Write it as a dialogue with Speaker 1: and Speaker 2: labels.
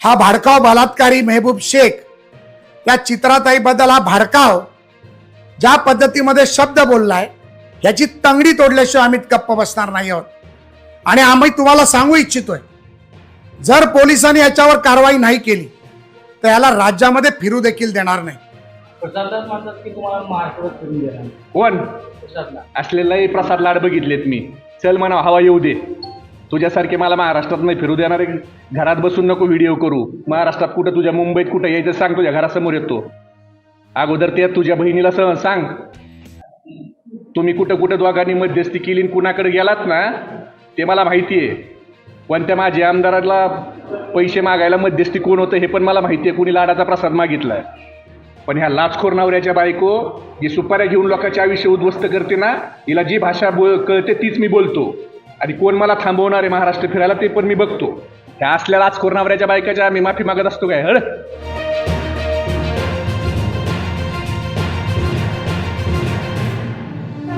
Speaker 1: हा भाडकाव बलात्कारी मेहबूब शेख. या चित्राताईबद्दल हा भाडकाव ज्या पद्धतीमध्ये शब्द बोललाय याची तंगडी तोडल्याशिवाय आम्ही गप्प बसणार नाही आहोत. आणि आम्ही तुम्हाला सांगू इच्छितोय जर पोलिसांनी याच्यावर कारवाई नाही केली तर याला राज्यामध्ये फिरू देखील देणार नाही.
Speaker 2: प्रसाददास म्हणतात की तुम्हाला महाराष्ट्रात फिरून देणार.
Speaker 3: कोण?
Speaker 2: प्रसादला.
Speaker 3: असलेलाही प्रसाद लाड बघितलेत मी. चल म्हणा हवा येऊ दे. तुझ्यासारखे मला महाराष्ट्रात नाही फिरू देणारे. घरात बसून नको व्हिडिओ करू. महाराष्ट्रात कुठं तुझ्या मुंबईत कुठं यायचं सांग तुझ्या घरासमोर येतो. अगोदर ते तुझ्या बहिणीला सह सांग. तुम्ही कुठं कुठं दोघांनी मध्यस्थी केली आणि कुणाकडे गेलात ना ते मला माहिती आहे पण त्या माझ्या आमदाराला पैसे मागायला मध्यस्थी कोण होतं हे पण मला माहिती आहे कुणी लाडाचा प्रसाद मागितलाय. पण ह्या लाचखोर नवऱ्याच्या बायको जी सुपाऱ्या घेऊन लोकांचे आयुष्य उद्ध्वस्त करते ना हिला जी भाषा बोल कळते तीच मी बोलतो. आणि कोण मला थांबवणार आहे महाराष्ट्र फिरायला ते पण मी बघतो. ह्या असल्या लाचखोर नवऱ्याच्या बायकाच्या आम्ही माफी मागत असतो काय? हळ